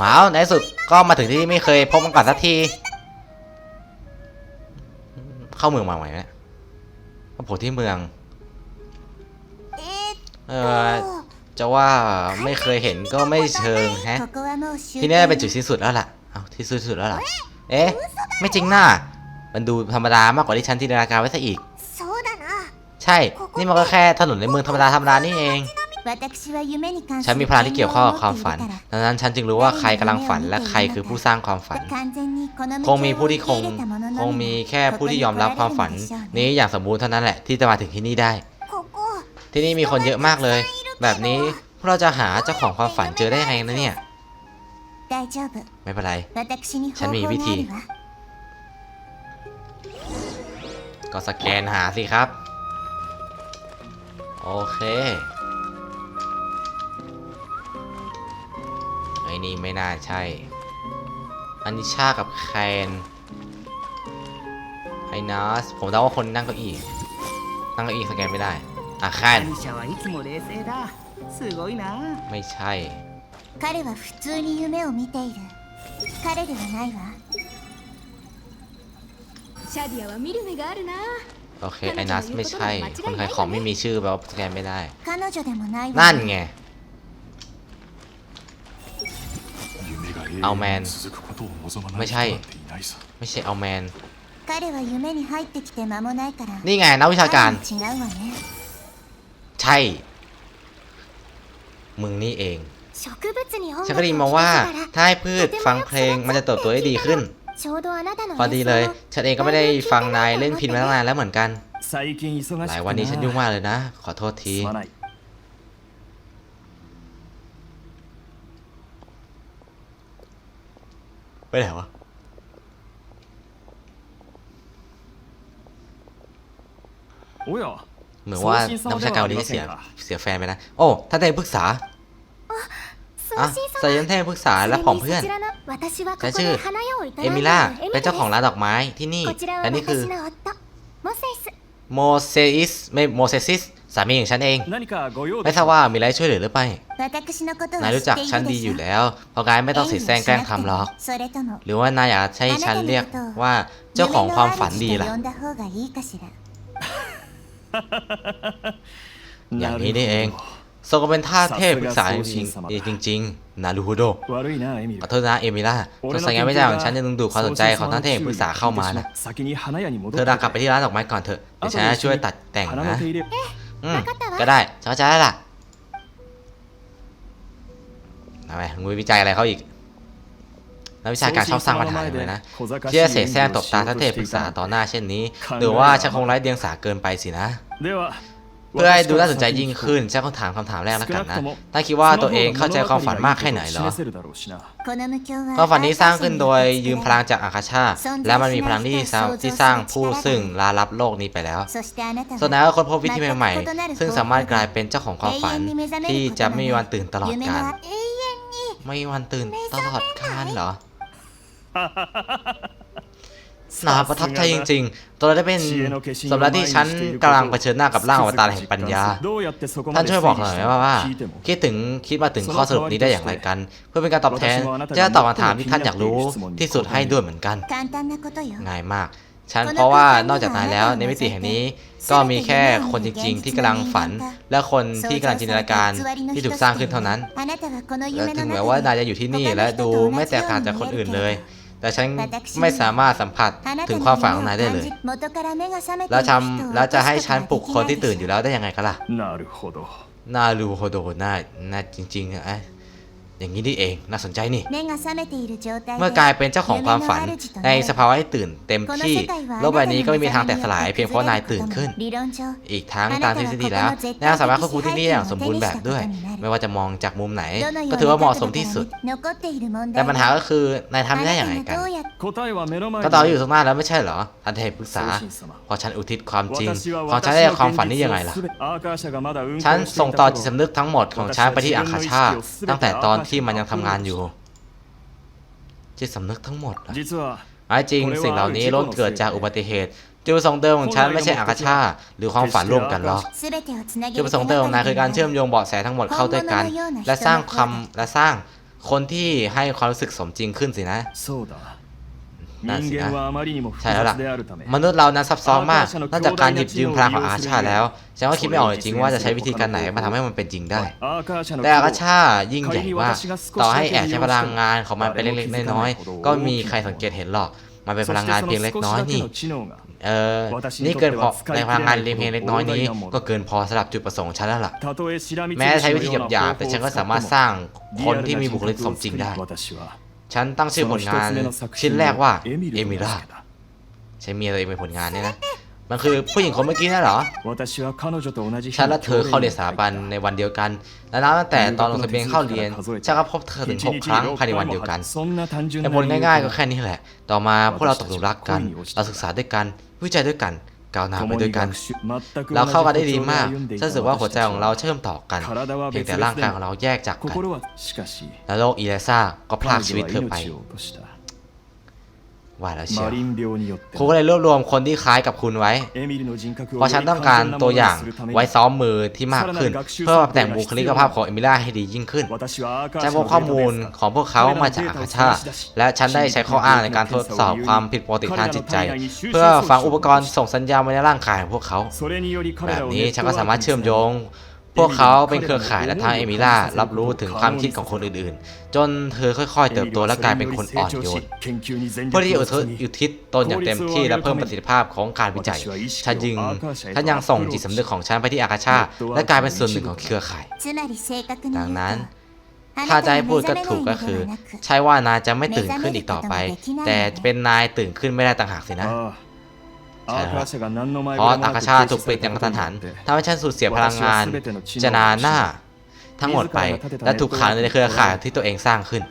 ว้าวในสุดก็มาถึงที่ไม่เคยพบมาก่อนสักที เข้าเมืองมาใหม่นี่มาผล่ที่เมือง เออจะว่าไม่เคยเห็นก็ไม่เชิงฮะ ที่นี่เป็นจุดสิ้นสุดแล้วล่ะ เอาที่สุดสุดแล้วล่ะ เอ๊ะ ไม่จริงหน่ามันดูธรรมดามากกว่าที่ฉันจินตนาการไว้ซะอีก ใช่ นี่มันก็แค่ถนนในเมืองธรรมดาธรรมดานี่เอง ฉันมีพลังที่เกี่ยวข้องกับความฝัน ดังนั้นฉันจึงรู้ว่าใครกำลังฝันและใครคือผู้สร้างความฝัน คงมีผู้ที่คง คงมีแค่ผู้ที่ยอมรับความฝัน นี้อย่างสมบูรณ์เท่านั้นแหละที่จะมาถึงที่นี่ได้ ที่นี่มีคนเยอะมากเลย แบบนี้เราจะหาเจ้าของความฝันเจอได้ยัไงนะเนี่ย ไม่เป็นไร ฉันมีวิธี ก็สแกนหาสิครับ โอเค นี่ไม่น่าใช่ อันนี้ชากับแคนไอ้นัสผมเดาว่าคนนั่งเก้าอี้ นั่งเก้าอี้สแกนไม่ได้ อ่ะแคน アニシャはいつも冷静だすごいな ไม่ใช่ 彼は普通に夢を見ている彼ではないわシャディアは見る目があるな โอเค ไอ้นัสไม่ใช่ คนขายของไม่มีชื่อแปลว่าสแกนไม่ได้ 彼女でもないわ นั่นไง เอาแมน ไม่ใช่ ไม่ใช่เอาแมน นี่ไงนักวิชาการ ใช่ มึงนี่เอง ฉันก็ดีมาว่า ถ้าให้พืชฟังเพลงมันจะเติบโตได้ดีขึ้น พอดีเลย ฉันเองก็ไม่ได้ฟังนายเล่นพินมาตั้งนานแล้วเหมือนกัน หลายวันนี้ฉันยุ่งมากเลยนะ ขอโทษที ไปไหนวะอุ้ยเหรอเหมือนว่าน้ำชาเกาหลีเสียเสียแฟนไปนะ โอ้ท่านไดปรึกษาอะสายันแทพปรึกษาและผองเพื่อนฉันชื่อเอมิล่าเป็นเจ้าของร้านดอกไม้ที่นี่และนี่คือโมเซสโมเสสิสไม่โมเซสิส สามีอย่างฉันเอง ไม่ทราบว่ามีอะไรช่วยเหลือหรือไม่นายรู้จักฉันดีอยู่แล้วพราะกาไม่ต้องเสียแซงแกล้งทำหรอก หรือว่านายอยากใช้ฉันเรียกว่าเจ้าของความฝันดีล่ะ อย่างนี้นี่เองโซก็เป็นท่าเทพปรึกษาจริงจริงนารูโดขอโทษนะเอมิล่าตัอสัญญาไม่จ่ายของฉันจะงดึงดูความสนใจของท่านเทพปรึกษาเข้ามานะ เธอดักกลับไปที่ร้านดอกไม้ก่อนเถอะเดี๋ยวฉันช่วยตัดแต่งนะ อืมก็ได้ฉันเข้าใจแล้วล่ะทำไมมึงไปวิจัยอะไรเขาอีกนักวิชาการชอบสร้างปัญหาอย่างเลยนะที่จะเสแสร้งตบตาท่านเทพปรึกษาต่อหน้าเช่นนี้หรือว่าฉันคงไร้เดียงสาเกินไปสินะでは เพื่อให้ดูน่าสนใจยิ่งขึ้นใช้คำถามคำถามแรกแล้วกันนะ ถ้าคิดว่าตัวเองเข้าใจความฝันมากแค่ไหนหรอ ความฝันนี้สร้างขึ้นโดยยืมพลังจากอาคาชา และมันมีพลังที่ที่สร้างผู้ซึ่งลารับโลกนี้ไปแล้ว ส่วนนั้นก็ค้นพบวิธีใหม่ๆ ซึ่งสามารถกลายเป็นเจ้าของความฝันที่จะไม่มีวันตื่นตลอดกาล ไม่มีวันตื่นตลอดกาลเหรอ นะครับประทับใจจริงๆ ตัวเราได้เป็นสำหรับที่ฉันกำลังเผชิญหน้ากับร่างอวตารแห่งปัญญา ท่านช่วยบอกหน่อยว่าว่า คิดถึงคิดมาถึงข้อสรุปนี้ได้อย่างไรกัน เพื่อเป็นการตอบแทน จะตอบคำถามที่ท่านอยากรู้ที่สุดให้ด้วยเหมือนกัน ง่ายมากฉันเพราะว่านอกจากนายแล้วในมิติแห่งนี้ก็มีแค่คนจริง ๆ ที่กำลังฝัน และคนที่กำลังจินตนาการที่ถูกสร้างขึ้นเท่านั้นและถึงแม้ว่านายจะอยู่ที่นี่และดูไม่แตกต่างจากคนอื่นเลย แต่ฉันไม่สามารถสัมผัสถึงความฝันของนายได้เลย แล้วทำแล้วจะให้ฉันปลุกคนที่ตื่นอยู่แล้วได้ยังไงกันล่ะ นารูโฮโด นารูโฮโดน่าน่าจริงๆอะ อย่างนี้นี่เองน่าสนใจนี่ เมื่อกลายเป็นเจ้าของความฝัน ในสภาวะที่ตื่นเต็มที่โลกใบนี้ก็ไม่มีทางแตกสลายเพียงเพราะนายตื่นขึ้น อีกทั้งตามทฤษฎีแล้วนายสามารถควบคุมที่นี่อย่างสมบูรณ์แบบด้วย ไม่ว่าจะมองจากมุมไหน ก็ถือว่าเหมาะสมที่สุด แต่ปัญหาก็คือนายทำได้อย่างไรกันก็ตอนอยู่ตรงหน้าแล้วไม่ใช่เหรอท่านเทพปรึกษา พอฉันอุทิศความจริงของฉันได้ความฝันนี้ยังไงล่ะฉันส่งต่อจิตสำนึกทั้งหมดของฉันไปที่อังคาชาตั้งแต่ตอนที่ที่มันยังทำงานอยู่จิตสำนึกทั้งหมดนะจริงสิ่งเหล่านี้ล้วนเกิดจากอุบัติเหตุจุดประสงค์เดิมของฉันไม่ใช่อาคาชาหรือความฝันร่วมกันหรอกจุดประสงค์เดิมของนายคือการเชื่อมโยงเบาะแสทั้งหมดเข้าด้วยกัน และสร้างคำและสร้างคนที่ให้ความรู้สึกสมจริงขึ้นสินะ นั่นสินะใช่แล้วล่ะมนุษย์เรานั้นซับซ้อนมากนอกจากการหยิบยืมพลังของอาชาแล้วฉันก็คิดไม่ออกจริงว่าจะใช้วิธีการไหนมาทำให้มันเป็นจริงได้ แต่อาชายิ่งใหญ่มากต่อให้แอบใช้พลังงานของมันเป็นเล็กๆน้อยๆก็มีใครสังเกตเห็นหรอกมันเป็นพลังงานเพียงเล็กน้อยนี่ เออนี่เกินพอในพลังงานเพียงเล็กน้อยนี้ ก็เกินพอสำหรับจุดประสงค์ฉันแล้วล่ะ แม้ใช้วิธีหยาบๆแต่ฉันก็สามารถสร้างคนที่มีบุคลิกสมจริงได้ ฉันตั้งชื่อผลงานชิ้นแรกว่าเอมิล่าใช่เมียตัวเองเป็นผลงานเนี่ยนะมันคือผู้หญิงคนเมื่อกี้นั่นเหรอ ฉันและเธอเข้าเรียนสถาบันในวันเดียวกัน และนับตั้งแต่ตอนลงทะเบียนเข้าเรียนฉันก็พบเธอถึงหกครั้งภายในวันเดียวกันแต่บนง่ายๆก็แค่นี้แหละ ต่อมาพวกเราตกหลุมรักกัน เราศึกษาด้วยกัน วิจัยด้วยกัน ก้าวหน้าไปด้วยกัน เราเข้ากันได้ดีมากฉันรู้สึกว่าหัวใจของเราเชื่อมต่อกัน เพียงแต่ร่างกายของเราแยกจากกันและโรคอีเลซ่าก็พลากชีวิตเธอไป ว่าแล้วเชียวคุณก็เลยรวบรวมคนที่คล้ายกับคุณไว้ เพราะฉันต้องการตัวอย่างไว้ซ้อมมือที่มากขึ้น เพื่อแต่งบุคลิกภาพของเอมิล่าให้ดียิ่งขึ้นฉันพบข้อมูลของพวกเขามาจากอาคาชาและฉันได้ใช้ข้ออ้างในการทดสอบความผิดปกติทางจิตใจ เพื่อฟังอุปกรณ์ส่งสัญญาณไว้ในร่างกายของพวกเขา แบบนี้ฉันก็สามารถเชื่อมโยง พวกเขาเป็นเครือข่ายและทางเอมิล่ารับรู้ถึงความคิดของคนอื่นๆ จนเธอค่อยๆ เติบโตและกลายเป็นคนอ่อนโยนเพื่อที่จะอุทิศตนอย่างเต็มที่และเพิ่มประสิทธิภาพของการวิจัยฉันยิงฉันยังส่งจิตสำนึกของฉันไปที่อาคาชาและกลายเป็นส่วนหนึ่งของเครือข่าย ดังนั้นถ้าจะให้พูดก็ถูกก็คือ ใช่ว่านายจะไม่ตื่นขึ้นอีกต่อไป แต่เป็นนายตื่นขึ้นไม่ได้ต่างหากสินะ เพราะอากาชาถูกปิดอย่างกระทันหันทำให้ฉันสูญเสียพลังงานจนาหน้า ทั้งหมดไปและถูกขังในเครือข่ายที่ตัวเองสร้างขึ้น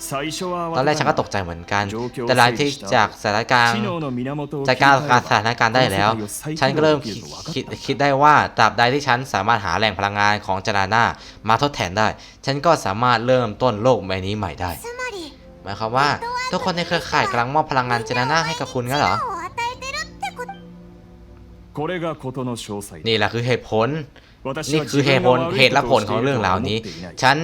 ตอนแรกฉันก็ตกใจเหมือนกัน แต่หลังที่จากสถานการณ์จัดการสถานการณ์ได้แล้ว ฉันก็เริ่มคิดคิดได้ว่าตราบใดที่ฉันสามารถหาแหล่งพลังงานของจนาหน้ามาทดแทนได้ ฉันก็สามารถเริ่มต้นโลกใบนี้ใหม่ได้ หมายความว่า ทุกคนในเครือข่ายกำลังมอบพลังงานจนาหน้าให้กับคุณงั้นเหรอ นี่แหละคือเหตุผล นี่คือเหตุผลเหตุและผลของเรื่องราวนี้ ฉัน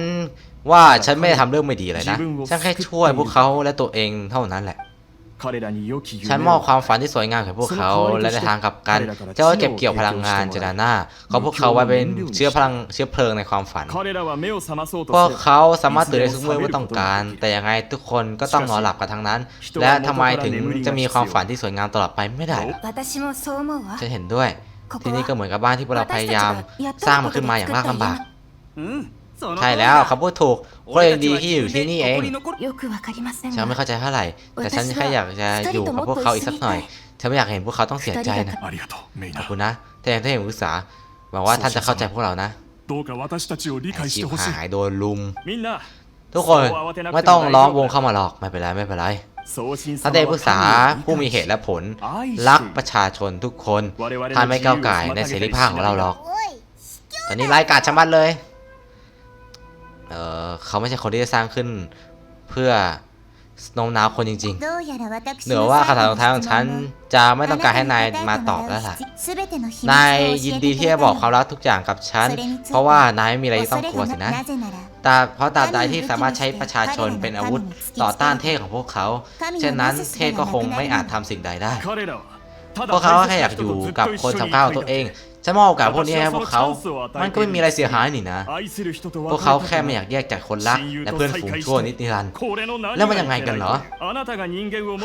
ว่าฉันไม่ได้ทำเรื่องไม่ดีเลยนะ ฉันแค่ช่วยพวกเขาและตัวเองเท่านั้นแหละ ฉันมอบความฝันที่สวยงามของพวกเขา และในทางกลับกันเจ้าเก็บเกี่ยวพลังงานจนาน่าขอพวกเขาไว้เป็นเชื้อพลังเชื้อเพลิงในความฝัน พวกเขาสามารถตื่นได้ทุกเมื่อว่าต้องการ แต่ยังไงทุกคนก็ต้องนอนหลับกันทั้งนั้น และทำไมถึงจะมีความฝันที่สวยงามตลอดไปไม่ได้ฉันเห็นด้วย ที่นี่ก็เหมือนกับบ้านที่พวกเราพยายาม สร้างมาขึ้นมาอย่างยากลำบาก ใช่แล้วเขาพูดถูกก็ยังดีที่อยู่ที่นี่เองฉันไม่เข้าใจเท่าไหร่ แต่ฉันแค่อยากจะอยู่กับพวกเขาอีกสักหน่อยฉันไม่อยากเห็นพวกเขาต้องเสียใจนะขอบคุณนะแต่ยังไเห็นอุตสาหวังว่าท่านจะเข้าใจพวกเรานะไอ้ชิพหายโดนลุม ทุกคนไม่ต้องล้อมวงเข้ามาหรอกไม่เป็นไรไม่เป็นไรท่านได้ปรึกษาผู้มีเหตุและผล รักประชาชนทุกคนท่านไม่ก้าวไก่ในเสรีภาพของเราหรอก ตอนนี้ไล่การชะมัดเลย เเขาไม่ใช่คนที่จะสร้างขึ้นเพื่อโน้มน้าวคนจริงๆ เหนือว่าคาถาของท้ายของฉันจะไม่ต้องการให้นายมาตอบแล้วล่ะ นายยินดีที่จะบอกความลับทุกอย่างกับฉัน เพราะว่านายไม่มีอะไรต้องกลัวสินะแต่เพราะตราบใดที่สามารถใช้ประชาชนเป็นอาวุธต่อต้านเทพของพวกเขา เช่นนั้นเทพก็คงไม่อาจทำสิ่งใดได้ พวกเขาแค่อยากอยู่กับคนสำคัญของตัวเอง ฉันมอบโอกาสพวกนี้ให้พวกเขา มันก็ไม่มีอะไรเสียหายนี่นะ พวกเขาแค่ไม่อยากแยกจากคนรักและเพื่อนฝูงชั่วนิดนิรันดร์แล้วมันยังไงกันเหรอ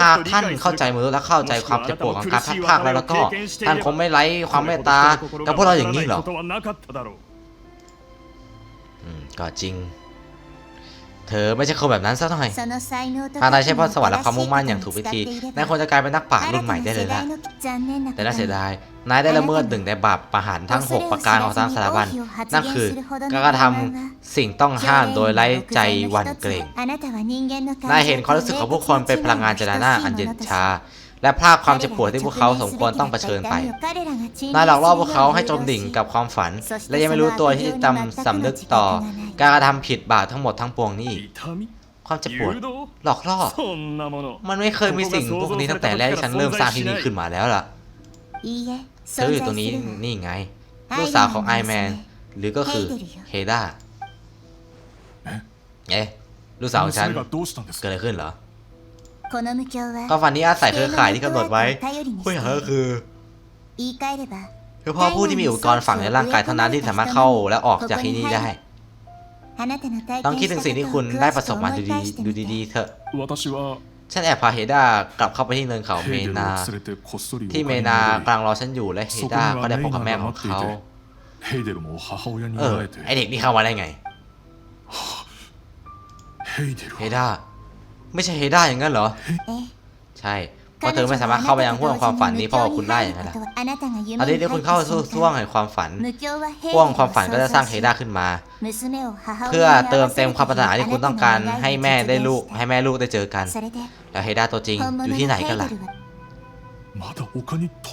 หากท่านเข้าใจมือและเข้าใจความเจ็บปวดของการพัดพาแล้วแล้วก็ ท่านคงไม่ไร้ความเมตตากับพวกเราอย่างนี้หรอกก็จริง เธอไม่ใช่คนแบบนั้นซะหน่อยหากนายใช้พรสวัสดิ์และความมุ่งมั่นอย่างถูกวิธีนายควรจะกลายเป็นนักป่ารุ่นใหม่ได้เลยละแต่น่าเสียดาย นายได้ละเมิดหนึ่งในบาปประหารทั้ง 6 ประการของทางสถาบัน นั่นคือการกระทำสิ่งต้องห้ามโดยไร้ใจวันเกรง นายเห็นความรู้สึกของผู้คนเป็นพลังงานจเาหน้าอันเย็นชา และพลากความเจ็บปวดที่พวกเขาสมควรต้องเผชิญไปนายหลอกล่อพวกเขาให้จมดิ่งกับความฝัน และยังไม่รู้ตัวที่จจำสำนึกต่อ การกระทำผิดบาปทั้งหมดทั้งปวงนี้ความเจ็บปวดหลอกล่อ มันไม่เคยมีสิ่งพวกนี้ตั้งแต่แรกที่ฉันเริ่มสร้างที่นี่ขึ้นมาแล้วล่ะเธออยู่ตรงนี้นี่ไง ลูกสาวของไอแมนหรือก็คือเฮด้าเอ๊ะลูกสาวของฉันเกิดอะไรขึ้นเหรอ ความฝันนี้อาศัยเครือข่ายที่กำหนดไว้คุอย่างก็คือคือพ่อผู้ที่มีอุปกรณ์ฝังในร่างกายเท่านั้นที่สามารถเข้าและออกจากที่นี่ได้ต้องคิดถึงสิ่งที่คุณได้ประสบมาดูดีดูดีๆเถอะฉันแอบพาเฮด้ากลับเข้าไปที่เนินเขาเมนา ที่เมนากลางรอฉันอยู่และเฮด้าก็ได้พบกับแม่ของเขาเออไอเด็กนี่เข้ามาได้ไงเฮด้า ไม่ใช่เฮด้าอย่างนั้นเหรอใช่ เพราะเธอไม่สามารถเข้าไปยังพวกความฝันนี้เพราะว่าคุณได้อย่างนั้นแหละตอนนี้ที่คุณเข้าสู่ห่วงแห่งความฝันพ่วงความฝันก็จะสร้างเฮด้าขึ้นมา เพื่อเติมเต็มความปรารถนาที่คุณต้องการให้แม่ได้ลูกให้แม่ลูกได้เจอกัน แล้วเฮด้าตัวจริงอยู่ที่ไหนกันล่ะ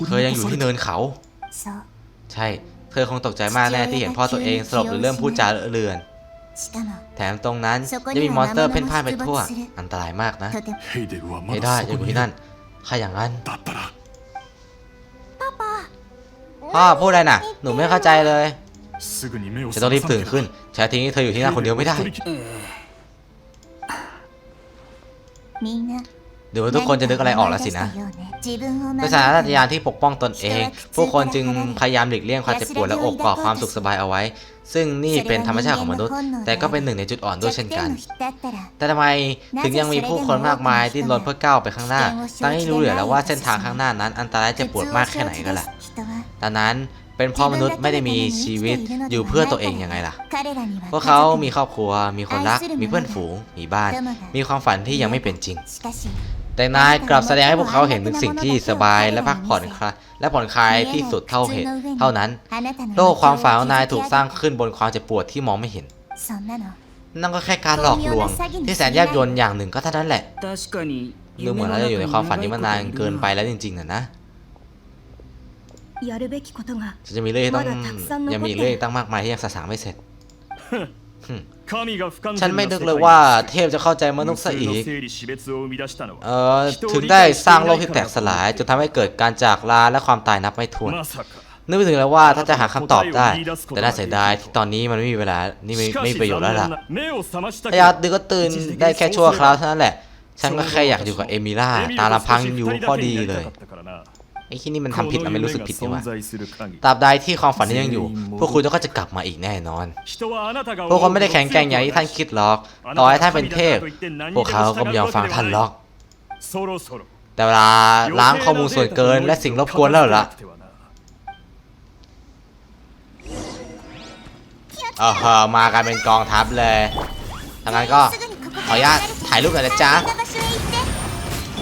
เธอยังอยู่ที่เนินเขา ใช่ เธอคงตกใจมากแน่ที่เห็นพ่อตัวเองสลบหรือเริ่มพูดจาเลื่อน แถมตรงนั้นยังมีมอนสเตอร์เพ่นพ่านไปทั่ว อันตรายมากนะไม่ได้ยังอยู่ที่นั่นถ้าอย่างนั้นพ่อพูดอะไรน่ะ หนูไม่เข้าใจเลยจะต้องรีบตื่นขึ้นแช่ทิ้งเธออยู่ที่นั่นคนเดียวไม่ได้เดี๋ยวทุกคนจะนึกอะไรออกแล้วสินะด้วยสถานญาณที่ปกป้องตนเอง ผู้คนจึงพยายามหลีกเลี่ยงความเจ็บปวดและอบกอดความสุขสบายเอาไว้ ซึ่งนี่เป็นธรรมชาติของมนุษย์ แต่ก็เป็นหนึ่งในจุดอ่อนด้วยเช่นกัน แต่ทำไมถึงยังมีผู้คนมากมายที่ลนเพื่อก้าวไปข้างหน้าตั้งให้รู้เหลือแล้วว่าเส้นทางข้างหน้านั้นอันตรายจะปวดมากแค่ไหนก็ล่ะดังนั้นเป็นเพราะมนุษย์ไม่ได้มีชีวิตอยู่เพื่อตัวเองยังไงล่ะ พวกเขามีครอบครัว มีคนรัก มีเพื่อนฝูง มีบ้าน มีความฝันที่ยังไม่เป็นจริง แต่นายกลับแสดงให้พวกเขาเห็นถึงสิ่งที่สบายและพักผ่อนคลายและผ่อนคลายที่สุดเท่าเหตุเท่านั้น โลกความฝันของนายถูกสร้างขึ้นบนความเจ็บปวดที่มองไม่เห็น นั่นก็แค่การหลอกลวง ที่แสนแยบยลอย่างหนึ่งก็เท่านั้นแหละดูเหมือนเราจะอยู่ในความฝันนี้มานานเกินไปแล้วจริงๆนะนะจะมีเรื่องต้องยังมีเรื่องตั้งมากมายที่ยังสะสางไม่เสร็จ ฉันไม่นึกเลยว่าเทพจะเข้าใจมนุษย์ซะอีก เออถึงได้สร้างโลกที่แตกสลายจนทำให้เกิดการจากลาและความตายนับไม่ถ้วน นึกไปถึงแล้วว่าถ้าจะหาคำตอบได้ แต่น่าเสียดายที่ตอนนี้มันไม่มีเวลา นี่ไม่ไม่มีประโยชน์แล้วล่ะพยายาดึกก็ตื่นได้แค่ชั่วคราวเท่านั้นแหละ ฉันก็แค่อยากอยู่กับเอมิล่าตาลำพังอยู่พอดีเลย ไอ้ที่นี่มันทำผิดแล้วไม่รู้สึกผิดนี่วะตราบใดที่ความฝันนี้ยังอยู่ พวกคุณก็จะกลับมาอีกแน่นอน พวกคุณไม่ได้แข็งแกร่งอย่างที่ท่านคิดหรอก ต่อให้ท่านเป็นเทพ พวกเขาก็ไม่ยอมฟังท่านหรอก แต่เวลาล้างข้อมูลส่วนเกินและสิ่งรบกวนแล้วล่ะเออมากันเป็นกองทัพเลยทางนั้นก็ขออนุญาตถ่ายรูปหนอยนะจ๊ะ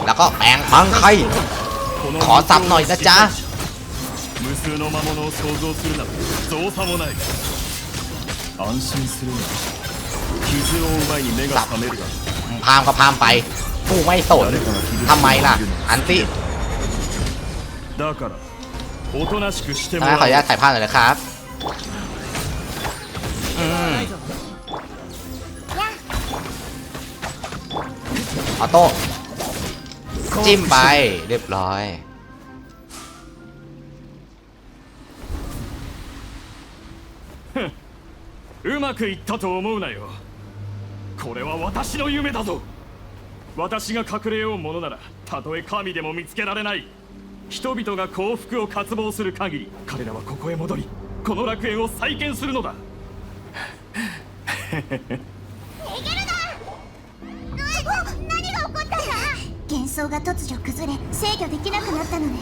แล้วก็แปลงพังใคร ขอซับหน่อยนะจ๊ะสับพามก็พามไปกูไม่สนทำไมล่ะ อันตี้ขออนุญาตถ่ายภาพหน่อยนะครับออโต้ จิ้มไป เรียบร้อย ううまくいったと思うなよこれは私の夢だぞ私が隠れようものならたとえ神でも見つけられない人々が幸福を渇望する限り彼らはここへ戻りこの楽園を再建するのだ 幻想が突如崩れ制御できなくなったのね。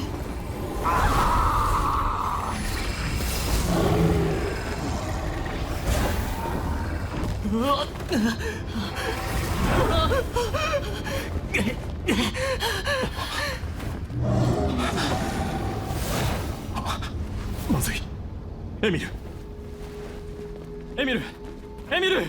まずい。エミル。エミル。エミル。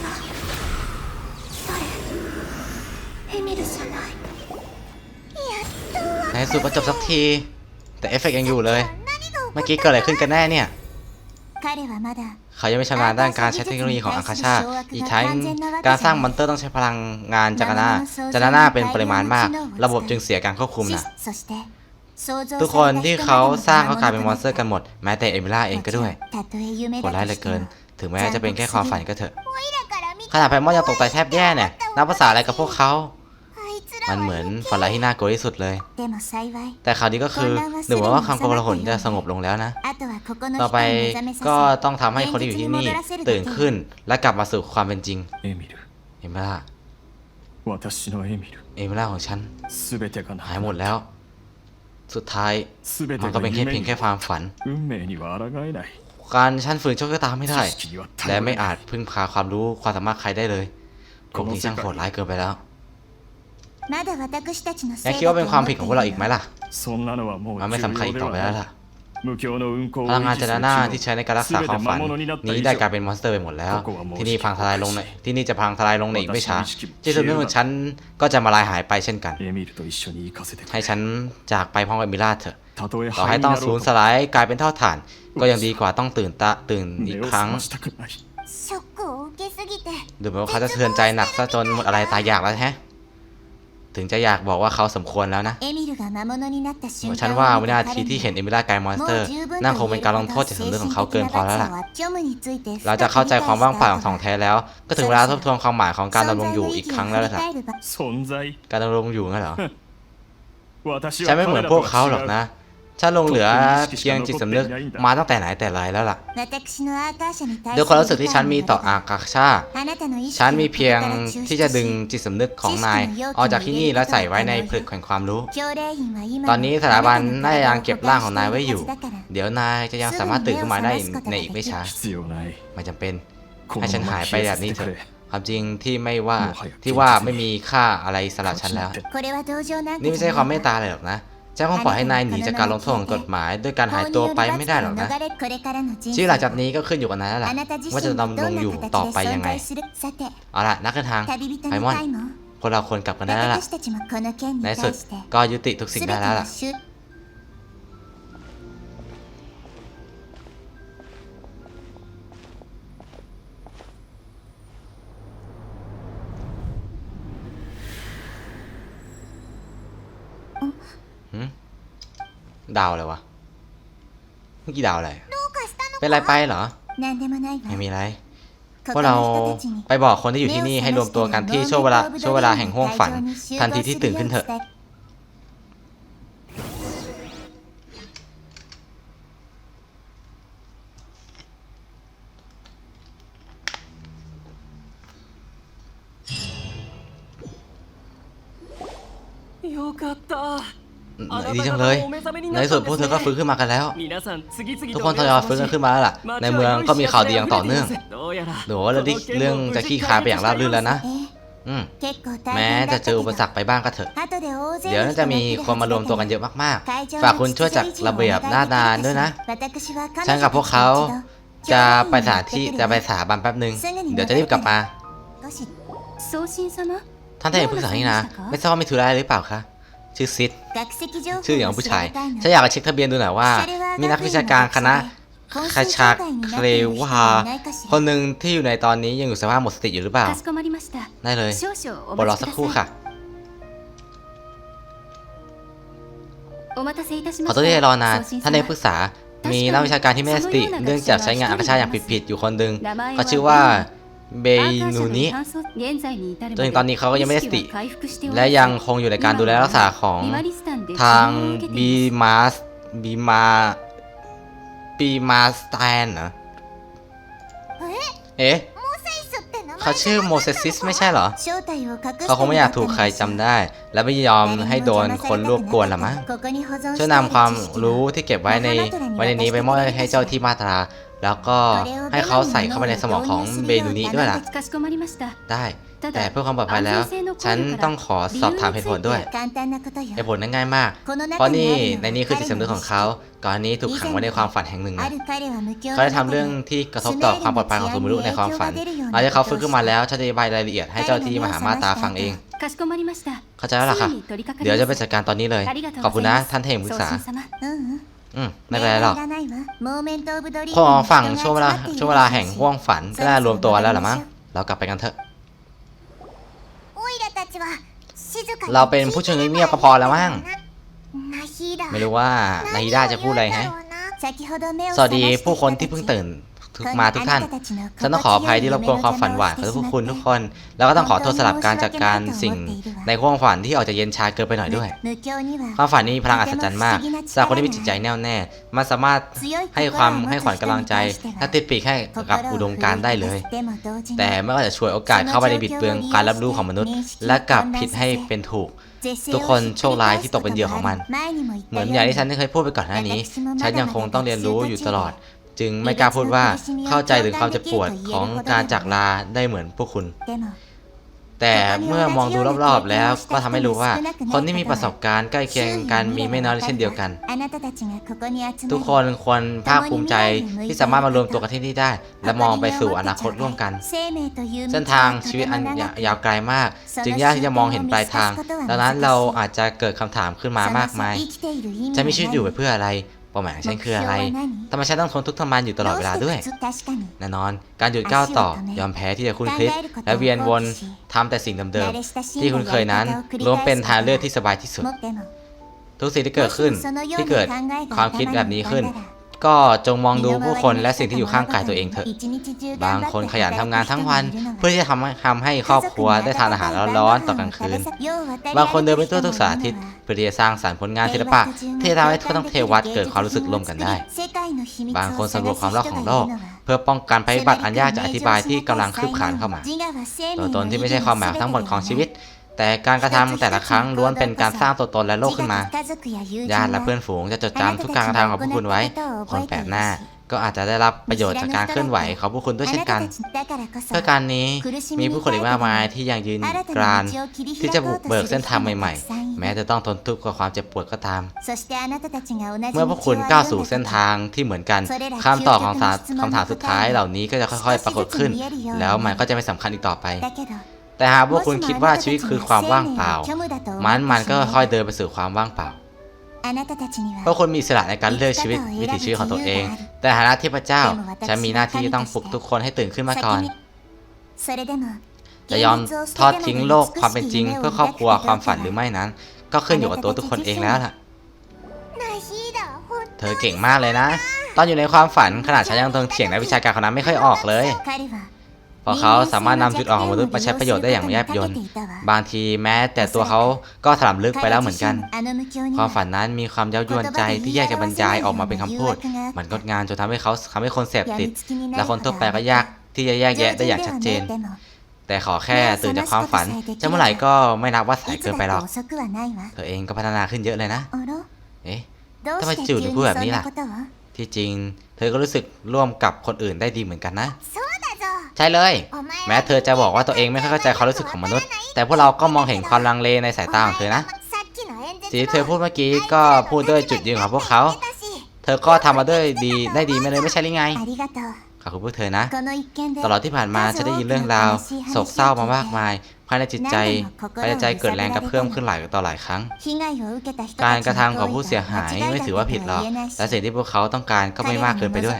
は誰エミルじゃないやっとわ ในที่สุดก็จบสักที แต่เอฟเฟกต์ยังอยู่เลย 何が起こ เมื่อกี้เกิดอะไรขึ้นกันแน่เนี่ย 彼はまだ เขายังไม่ชำนาญด้านการใช้เทคโนโลยีของอาคาชา อีกทั้งการสร้างมอนเตอร์ต้องใช้พลังงานจากนาจานนาเป็นปริมาณมาก ระบบจึงเสียการควบคุมนะทุกคนที่เขาสร้างเขากลายเป็นมอนสเตอร์กันหมด แม้แต่เอมิล่าเองก็ด้วยโหดร้ายเหลือเกิน ถึงแม้จะเป็นแค่ความฝันก็เถอะขนาดไพมอนยังตกใจแทบแย่เนี่ยนับภาษาอะไรกับพวกเขา มันเหมือนฝันร้ายที่น่ากลัวที่สุดเลย แต่คราวนี้ก็คือหนูว่าความกังหนจะสงบลงแล้วนะ ต่อไปก็ต้องทำให้คนที่อยู่ที่นี่ตื่นขึ้นและกลับมาสู่ความเป็นจริง เอมิลเอมิล่าเอมิล่าของฉันหายหมดแล้ว สุดท้ายมันก็เป็นแค่เพียงแค่ความฝันการฉันฝืนโชคชะตาไม่ได้ และไม่อาจพึ่งพาความรู้ความสามารถใครได้เลยคงที่ช่างโหดร้ายเกินไปแล้ว ยังคิดว่าเป็นความผิดของพวกเราอีกไหมล่ะมันไม่สำคัญอีกต่อไปแล้วล่ะพลังงานเจตนาที่ใช้ในการรักษาความฝันนี้ได้กลายเป็นมอนสเตอร์ไปหมดแล้ว ที่นี่พังทลายลงในที่นี่จะพังทลายลงในอีกไม่ช้าที่สุดเมื่อฉันก็จะมาลายหายไปเช่นกัน ให้ฉันจากไปพร้อมกับมิราเถอะต่อให้ต้องสูญสลายกลายเป็นเท่าฐาน ก็ยังดีกว่าต้องตื่นตะตื่นอีกครั้งดูเหมือนว่าเขาจะเทือนใจหนักซะจนหมดอะไรตายอยากแล้วแฮะ ถึงจะอยากบอกว่าเขาสมควรแล้วนะฉันว่าวินาทีที่เห็นเอมิล่ากายมอนสเตอร์นั่นคงเป็นการลงโทษจากสำนึกของเขาเกินพอแล้วล่ะ เราจะเข้าใจความว่างเปล่าของสองแท้แล้ว ก็ถึงเวลาทบทวนความหมายของการดำรงอยู่อีกครั้งแล้วล่ะการดำรงอยู่งั้นเหรอฉันไม่เหมือนพวกเขาหรอกนะ ฉันลงเหลือเพียงจิตสำนึกมาตั้งแต่ไหนแต่ไรแล้วล่ะด้วยความรู้สึกที่ฉันมีต่ออากาชาฉันมีเพียงที่จะดึงจิตสำนึกของนายออกจากที่นี่และใส่ไว้ในผลึกแห่งความรู้ ตอนนี้สถาบันน่าจะยังเก็บร่างของนายไว้อยู่ เดี๋ยวนายจะยังสามารถตื่นขึ้นมาได้ในอีกไม่ช้าไม่จำเป็นให้ฉันหายไปแบบนี้เถอะความจริงที่ไม่ว่าที่ว่าไม่มีค่าอะไรสำหรับฉันแล้ว นี่ไม่ใช่ความเมตตาเลยหรอกนะ เจ้าคงปล่อยให้นายหนีจากการลงโทษของกฎหมายด้วยการหายตัวไปไม่ได้หรอกนะชีวิหลังจากนี้ก็ขึ้นอยู่กับนายแล้วล่ะว่าจะดำรงอยู่ต่อไปยังไงเอาล่ะนักเดินทางไพมอนคนเราควรกลับกันได้แล้วล่ะในสุดก็ยุติทุกสิ่งได้แล้วล่ะ ดาวอะไรวะ เมื่อกี้ดาวอะไร どうかしたの เป็นไรไปเหรอ なんでもないわ ไม่มีอะไร こ พว こ กเรา の人たちに ไปบอกคนที่อยู่ที่นี่ให้รวมตัวกันที่ช่วงเวลาช่วงเวลาแห่งห้วงฝัน ทันทีที่ตื่นขึ้นเถอะ よかった。 ดีจังเลย ในที่สุดพวกเธอก็ฟื้นขึ้นมากันแล้ว ทุกคนทยอยฟื้นกันขึ้นมาแล้วล่ะ ในเมืองก็มีข่าวดีอย่างต่อเนื่องหรือว่าเรื่องจะขี้คาไปอย่างราบรื่นแล้วนะแม้จะเจออุปสรรคไปบ้างก็เถอะ เดี๋ยวน่าจะมีคนมารวมตัวกันเยอะมากๆ ฝากคุณช่วยจัดระเบียบหน้านานด้วยนะ ฉันกับพวกเขาจะไปสถานที่จะไปสถาบันแป๊บหนึ่งเดี๋ยวจะรีบกลับมา ท่านท่านเอกปรึกษานี่นะ ไม่ทราบว่ามีธุระอะไรหรือเปล่าคะ ชื่อซิดชื่ออย่างผู้ชายฉันอยากเช็คทะเบียนดูหน่อยว่า มีนักวิชาการคณะคาชาเคลวาคนหนึ่งที่อยู่ในตอนนี้ยังอยู่สภาพหมดสติอยู่หรือเปล่า ได้เลยบอรอสักครู่ค่ะขอโทษที่รอนานท่านในปรึกษา มีนักวิชาการที่ไม่สติ เนื่องจากใช้งานอักชาอย่างผิดๆอยู่คนหนึ่งก็ชื่อว่า เบนูนิจนถึงตอนนี้เขาก็ยังไม่ได้สติ และยังคงอยู่ในการดูแลรักษาของทางบีมาสบีมาปีมาสแตนเหรอเอ๊ะเขาชื่อโมเซซิสไม่ใช่เหรอ เขาคงไม่อยากถูกใครจำได้ และไม่ยอมให้โดนคนรวบกวนละมั้งช่วยนำความรู้ที่เก็บไว้ในวันนี้ไปมอบให้เจ้าที่มาตรา แล้วก็ให้เขาใส่เข้าไปในสมองของเบนูนิด้วยล่ะ ได้ แต่เพื่อความปลอดภัยแล้ว ฉันต้องขอสอบถามเหตุผลด้วย เหตุผลนั้นง่ายมาก เพราะนี่ในนี้คือจิตสำนึกของเขา ก่อนนี้ถูกขังไว้ในความฝันแห่งหนึ่งเขาได้ทำเรื่องที่กระทบต่อความปลอดภัยของสมิรุในความฝันหลังจากเขาฟื้นขึ้นมาแล้วฉันจะอธิบายรายละเอียดให้เจ้าที่มหามาตาฟังเอง เข้าใจแล้วล่ะค่ะ เดี๋ยวจะไปจัดการตอนนี้เลย ขอบคุณนะท่านเทมปรึษา อืมไม่เป็นไรหรอกพอฝั่งช่วงเวลาช่วงเวลาแห่งห่วงฝันก็ได้รวมตัวแล้วหรือมั้งเรากลับไปกันเถอะ เราเป็นผู้ชงเงียบก็พอแล้วมั้งไม่รู้ว่านาฮิดาจะพูดอะไรฮะสวัสดีผู้คนที่เพิ่งตื่น ทุกมาทุกท่าน ฉันต้องขออภัยที่รบกวนความฝันหวานของทุกคุณทุกคน แล้วก็ต้องขอโทษสำหรับการจัดการสิ่งในห่วงฝันที่ออกจะเย็นชาเกินไปหน่อยด้วย ความฝันนี้มีพลังอัศจรรย์มากสำหรับคนที่มีจิตใจแน่วแน่ มันสามารถให้ความให้ขวัญกำลังใจและติดปีกให้กับอุดมการณ์ได้เลย แต่ไม่ว่าจะช่วยโอกาสเข้าไปในบิดเบือนการรับรู้ของมนุษย์ และกลับผิดให้เป็นถูกทุกคนโชคร้ายที่ตกเป็นเหยื่อของมัน เหมือนอย่างที่ฉันได้เคยพูดไปก่อนหน้านี้ ฉันยังคงต้องเรียนรู้อยู่ตลอด จึงไม่กล้าพูดว่าเข้าใจถึงความเจ็บปวดของการจากลาได้เหมือนพวกคุณ แต่เมื่อมองดูรอบๆ แล้วก็ทำให้รู้ว่า คนที่มีประสบการณ์ใกล้เคียงกันมีไม่น้อยเช่นเดียวกัน ทุกคนควรภาคภูมิใจที่สามารถมารวมตัวกันที่นี่ได้ และมองไปสู่อนาคตร่วมกัน เส้นทางชีวิตอันยายาวไกลมาก จึงยากที่จะมองเห็นปลายทาง ดังนั้นเราอาจจะเกิดคำถามขึ้นมามากมายฉันมีชีวิตอยู่ไปเพื่ออะไร เป้าหมายของฉันคืออะไรทำไมฉันต้องทนทุกข์ทรมานอยู่ตลอดเวลาด้วยแน่นอน การหยุดก้าวต่อยอมแพ้ที่จะคุ้นคิดและเวียนวนทำแต่สิ่งเดิมๆที่คุ้นเคยนั้นล้วนเป็นทางเลือกที่สบายที่สุด ทุกสิ่งที่เกิดขึ้นที่เกิดความคิดแบบนี้ขึ้น ก็จงมองดูผู้คนและสิ่งที่อยู่ข้างกายตัวเองเถอะ บางคนขยันทำงานทั้งวัน เพื่อที่จะทำให้ทำให้ครอบครัวได้ทานอาหารร้อนๆตอนกลางคืน บางคนเดินไปทั่วทุกสารทิศเพื่อที่จะสร้างสรรค์ผลงานศิลปะที่จะทำให้ทั่วทั้งเทวัตเกิดความรู้สึกร่วมกันได้ บางคนสำรวจความลับของโลก เพื่อป้องกันภัยพิบัติอันยากจะอธิบายที่กำลังคืบคลานเข้ามา ตัวตนที่ไม่ใช่ความหมายทั้งหมดของชีวิต แต่การกระทำแต่ละครั้งล้วนเป็นการสร้างตัวตนและโลกขึ้นมา ญาติและเพื่อนฝูงจะจดจำทุกการกระทำของพวกคุณไว้ คนแปลกหน้าก็อาจจะได้รับประโยชน์จากการเคลื่อนไหวของพวกคุณด้วยเช่นกัน เพื่อการนี้มีผู้คนอีกมากมายที่ยังยืนกรานที่จะบุกเบิกเส้นทางใหม่ๆ แม้จะต้องทนทุกข์กับความเจ็บปวดก็ตาม เมื่อพวกคุณก้าวสู่เส้นทางที่เหมือนกันคำตอบของคำถามสุดท้ายเหล่านี้ก็จะค่อยๆ ปรากฏขึ้น แล้วมันก็จะไม่สำคัญอีกต่อไป แต่หากพวกคุณคิดว่าชีวิตคือความว่างเปล่า มันมันก็ค่อยเดินไปสู่ความว่างเปล่าพราะคุณมีอิสระในการเลือกชีวิตวิถีชีวิตของตัวเอง แต่ฐานะเทพระเจ้าฉันมีหน้าที่ต้องปลุกทุกคนให้ตื่นขึ้นมาก่อน จะยอมทอดทิ้งโลกความเป็นจริง เพื่อครอบครัวความฝันหรือไม่นั้น ก็ขึ้นอยู่กับตัวทุกคนเองแล้วล่ะ เธอเก่งมากเลยนะ ตอนอยู่ในความฝันขนาดฉันยังต้องเถียงนักวิชาการคนนั้นไม่ค่อยออกเลย เพราะเขาสามารถนำจุดอ่อนของมนุษย์มาใช้ประโยชน์ได้อย่างแยบยลบางทีแม้แต่ตัวเขาก็ถลำลึกไปแล้วเหมือนกัน ความฝันนั้นมีความเย้ายวนใจที่แยกจะบรรยายออกมาเป็นคำพูด มันงดงามจนทำให้เขาทำให้คนเสพติด และคนทั่วไปก็ยากที่จะแยกแยะได้อย่างชัดเจน แต่ขอแค่ตื่นจากความฝันจะเมื่อไหร่ก็ไม่นับว่าสายเกินไปหรอก เธอเองก็พัฒนาขึ้นเยอะเลยนะ เอ๊ะทำไมจู่ถึงพูดแบบนี้ล่ะ ที่จริง เธอก็รู้สึกร่วมกับคนอื่นได้ดีเหมือนกันนะ ใช่เลย แม้เธอจะบอกว่าตัวเองไม่ค่อยเข้าใจความรู้สึกของมนุษย์ แต่พวกเราก็มองเห็นความลังเลในสายตาของเธอนะสิ่งที่เธอพูดเมื่อกี้ก็พูดด้วยจุดยืนของพวกเขา เธอก็ทำมาด้วยดีได้ดีไม่เลยไม่ใช่หรือไงขอบคุณพวกเธอนะ ตลอดที่ผ่านมาฉันได้ยินเรื่องราวโศกเศร้ามามากมายภายในจิตใจภายในใจเกิดแรงกระเพื่อมขึ้นหลายต่อหลายครั้ง การกระทำของผู้เสียหายไม่ถือว่าผิดหรอก และสิ่งที่พวกเขาต้องการก็ไม่มากเกินไปด้วย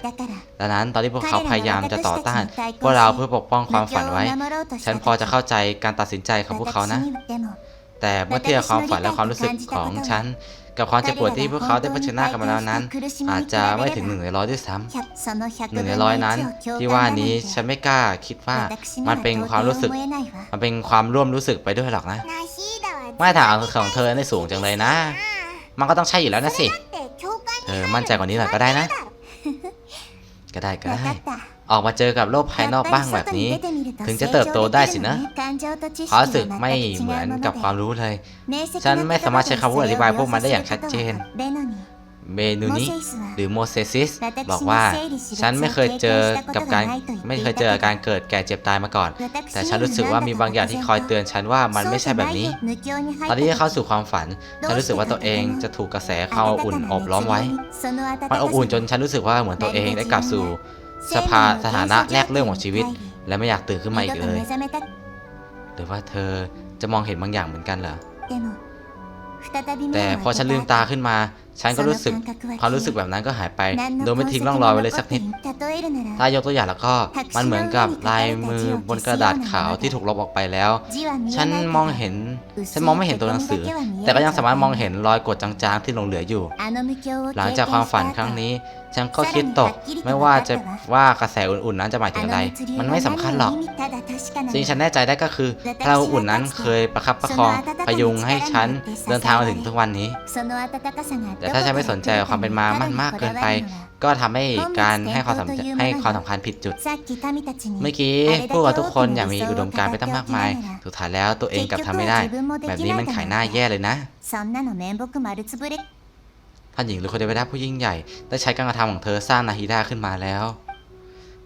ดังนั้นตอนที่พวกเขาพยายามจะต่อต้าน พวกเราเพื่อปกป้องความฝันไว้ ฉันพอจะเข้าใจการตัดสินใจของพวกเขานะ แต่เมื่อเทียบความฝันและความรู้สึกของฉัน กับความเจ็บปวดที่พวกเขาได้เผชิญหน้ากันมาแล้วนั้น อาจจะไม่ถึงหนึ่งในร้อยด้วยซ้ำหนึ่งในร้อยนั้น ที่ว่านี้ฉันไม่กล้าคิดว่ามันเป็นความรู้สึก มันเป็นความร่วมรู้สึกไปด้วยหรอกนะมาตรฐานของเธอได้สูงจังเลยนะ มันก็ต้องใช่อยู่แล้วนะสิเธอมั่นใจกว่านี้หน่อยก็ได้นะ ก็ได้ก็ได้ ออกมาเจอกับโลกภายนอกบ้างแบบนี้ ถึงจะเติบโตได้สินะความรู้สึกไม่เหมือนกับความรู้เลย ฉันไม่สามารถใช้คำพูดอธิบายพวกมันได้อย่างชัดเจนเมนูนี้หรือโมเสซิสบอกว่า ฉันไม่เคยเจอกับการไม่เคยเจอการเกิดแก่เจ็บตายมาก่อน แต่ฉันรู้สึกว่ามีบางอย่างที่คอยเตือนฉันว่ามันไม่ใช่แบบนี้ ตอนที่เข้าสู่ความฝัน ฉันรู้สึกว่าตัวเองจะถูกกระแสเข้าอุ่นอบล้อมไว้ มันอบอุ่นจนฉันรู้สึกว่าเหมือนตัวเองได้กลับสู่ สภาสถานะแรกเริ่มของชีวิต และไม่อยากตื่นขึ้นมาอีกเลย หรือว่าเธอจะมองเห็นบางอย่างเหมือนกันเหรอแต่พอฉันลืมตาขึ้นมา ฉันก็รู้สึกความรู้สึกแบบนั้นก็หายไป โดยไม่ทิ้งร่องรอยไว้เลยสักนิด ถ้ายกตัวอย่างแล้วก็มันเหมือนกับลายมือบนกระดาษขาวที่ถูกลบออกไปแล้ว ฉันมองเห็น ฉันมองไม่เห็นตัวหนังสือ แต่ก็ยังสามารถมองเห็นรอยกดจางๆที่หลงเหลืออยู่ หลังจากความฝันครั้งนี้ ฉันก็คิดตก ไม่ว่าจะว่ากระแสอุ่นๆนั้นจะหมายถึงอะไร มันไม่สำคัญหรอกสิ่งที่ฉันแน่ใจได้ก็คือพลังอุ่นๆนั้นเคยประคับประคองพยุงให้ฉันเดินทางมาถึงทุกวันนี้แต่ถ้าฉันไม่สนใจความเป็นมามันมากเกินไป ก็ทำให้การให้ความสำคัญให้ความสำคัญผิดจุด เมื่อกี้พวกเราทุกคนอยากมีอุดมการณ์ไปตั้งมากมายสุดฐานแล้วตัวเองกลับทำไม่ได้ แบบนี้มันขายหน้าแย่เลยนะท่านหญิงหรือคนเดวิด้ผู้ยิ่งใหญ่ได้ใช้การกระทำของเธอสร้างนาฮิดาขึ้นมาแล้ว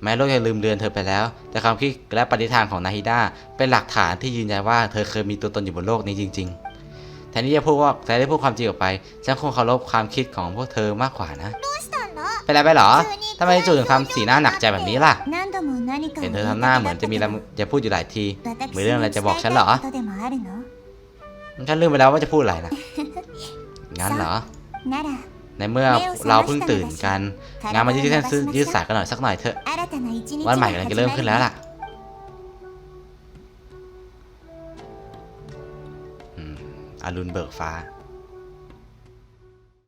แม้โลกจะลืมเลือนเธอไปแล้ว แต่ความคิดและปฏิทานของนาฮิดาเป็นหลักฐานที่ยืนยันว่าเธอเคยมีตัวตนอยู่บนโลกนี้จริง ๆ นที่จะพูดว่าแทนที่พูดความจริงออกไป ฉันคงเคารพความคิดของพวกเธอมากกว่านะ เป็นไรไปหรอทำไมจู่ถึงทำสีหน้าหนักใจแบบนี้ล่ะ เห็นเธอทำหน้าเหมือนจะมีจะพูดอยู่หลายทีมีเรื่องอะไรจะบอกฉันเหรอ ฉันลืมไปแล้วว่าจะพูดอะไรนะ งั้นเหรอ ในเมื่อเราเพิ่งตื่นกัน งานมายืดเส้นยืดสายกันหน่อยสักหน่อยเถอะ วันใหม่กำลังจะเริ่มขึ้นแล้วล่ะ อรุณเบิกฟ้า